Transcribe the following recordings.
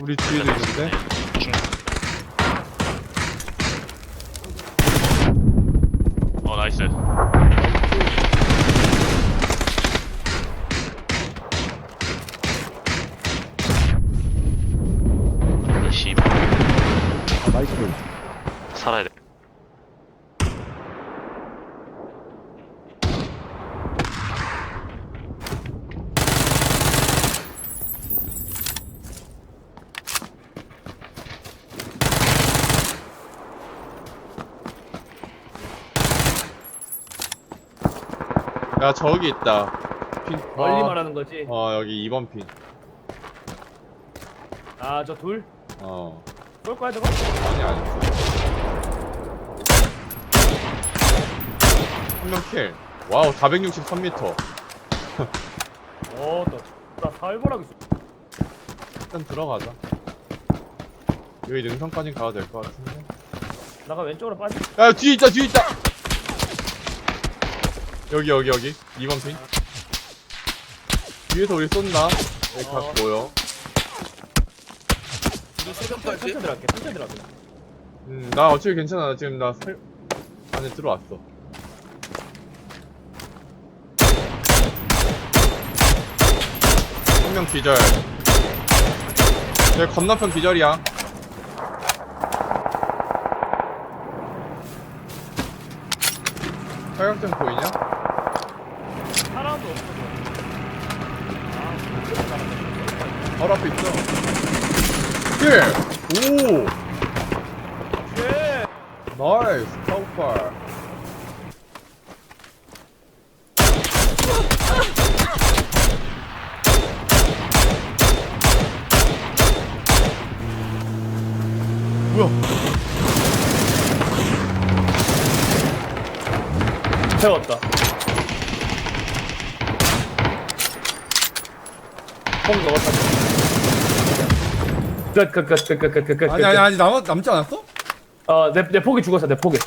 우리 뒤에도 있는데? 중. 어 나이스. 씨 아, 나이스. 살아야 돼. 야 저기 있다. 핀. 멀리 어, 말하는 거지. 어 여기 2번 아, 저 둘? 핀어. 쏠 거야, 저거? 아니 아니. 한명킬. 와우 463m 어, 또, 나 살벌하게 쏘. 일단 들어가자. 여기 능선까지 가도 될 것 같은데. 나가 왼쪽으로 빠지. 야 뒤에 있다 뒤에 있다 여기 여기 여기. 2번 핀 뒤에서 우리 쏜다. 여기 각 어. 보여 우리 세점까지 천천히 들어갈게, 천천히 들어갈게. 음 나 어차피 괜찮아. 나 지금 나 살... 안에 들어왔어. 한 명 기절. 내 건너편 기절이야. 사격장 보이냐? 바로 앞에 있어 킬! 오! 예! 나이스 파우팔 뭐야 세웠다. 폼 넣었다. 끝, 끝, 끝, 끝, 끝, 끝, 끝, 끝. 아니 아니 아니 남, 남지 않았어? 어, 내, 내 폭이 죽었어, 내 폭이.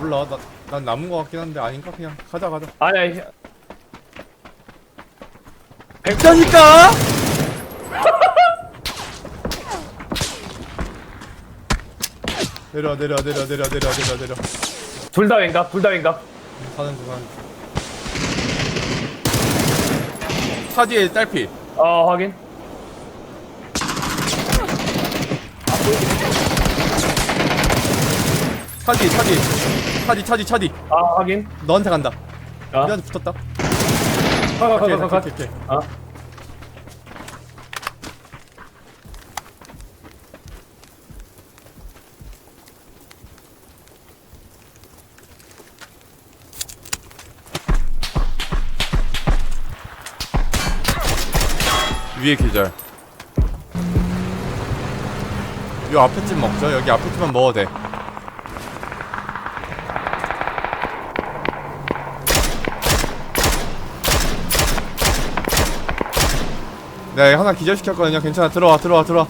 몰라 나, 난 남은 거 같긴 한데 아닌가 그냥 가자 가자 아니, 아니. 백자니까 내려 내려 내려 내려 내려 내려 내려 둘다 왼각, 둘다 왼각. 사는 중 사는 차 뒤에 딸피 어, 확인. 차디 차디 차디 차디 차디 아, 확인. 너한테 간다 아, 우리한테 붙었다 가, 가, 오케이. 오케이 오케이 아. 위에 계절 요 앞에 집 먹죠 여기 앞에 집만 먹어도 돼 네, 하나 기절시켰거든요. 괜찮아. 들어와, 들어와, 들어와.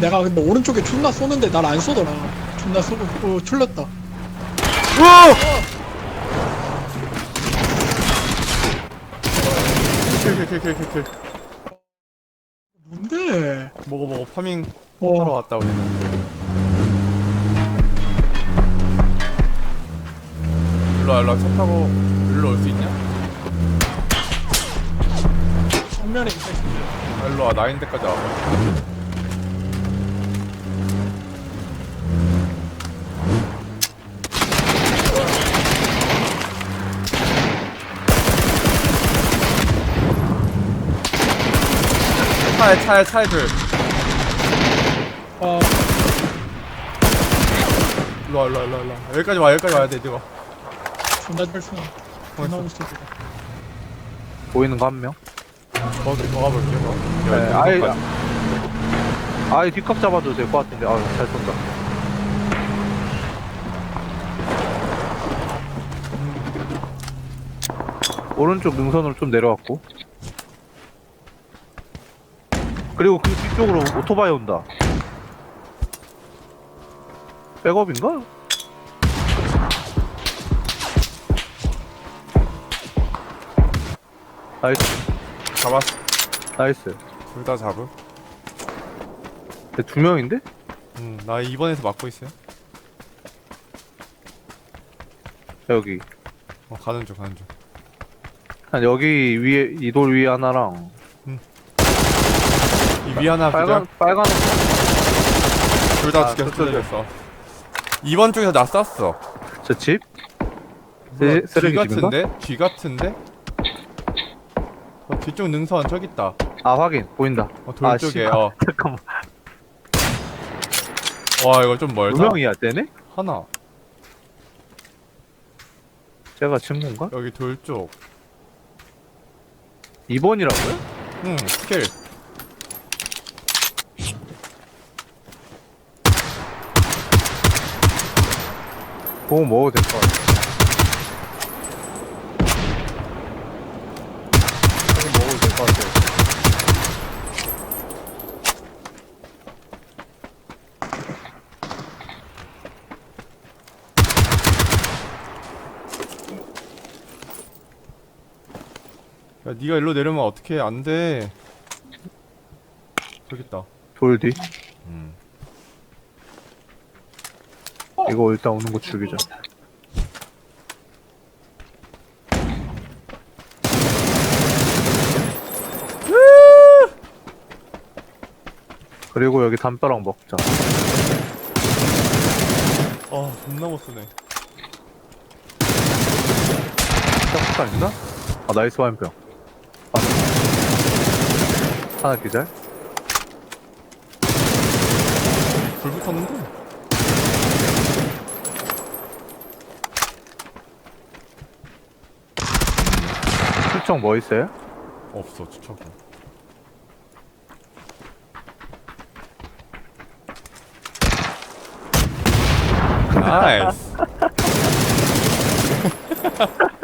내가 근데 오른쪽에 존나 쏘는데 날 안 쏘더라. 존나 쏘고 어, 틀렸다. 우와! 킬킬킬킬킬 뭔데? 먹어 먹어 파밍 하러 어, 왔다 우리는 일로와 일로와 차 타고 일로 올 수 있냐? 정면에 있어. 아, 일로 와 나인데까지 와 차에 차에 차에 둘 어, 일로와 일로와 일로와 일로와 여기까지 와 여기까지 와야 돼 이거 존나 잘 쏘네. 존나 멋있어. 보이는 거 한 명? 거기 더 가볼게요 뭐. 네, 아예. 아예 뒷각 잡아도 될 것 같은데. 아유, 잘 쏜다. 오른쪽 능선으로 좀 내려왔고. 그리고 그 뒤쪽으로 오토바이 온다. 백업인가? 나이스, 잡았어. 나이스. 둘 다 잡음. 근데 두 명인데? 음, 나 2번에서 막고 있어요. 여기. 어, 가는 중, 가는 중. 한 여기 위에 이 돌 위에 하나랑 이 위 하나 빨간 빨간 둘다 아, 죽였어. 죽였어. 2번 쪽에서 나 쐈어. 저 집? 뭐야, 쓰- 쓰레기 집인가? 같은데? 쥐 같은데? 어, 뒤쪽 능선 저기 있다. 아 확인 보인다. 어, 돌 아, 쪽에. 씨발. 어. 잠깐만. 와, 이거 좀두 멀다. 명이야 쟤네? 하나. 제가 친구인가? 여기 돌 쪽. 2번이라고요? 응, 스킬. 그거 먹어도 될 것 같아. 그거 먹어도 될 것 같아. 야, 니가 일로 내려면 어떻게 안 돼. 저기 있다. 돌 뒤. 음. 이거 일단 오는 거 죽이자. 그리고 여기 담벼락 먹자. 아, 존나 못 쓰네. 짝짝 있나? 아 나이스 와인병. 아. 하나 기절. 불 붙었는데? 출청 뭐 있어요? 없어, 추척은. 나이스.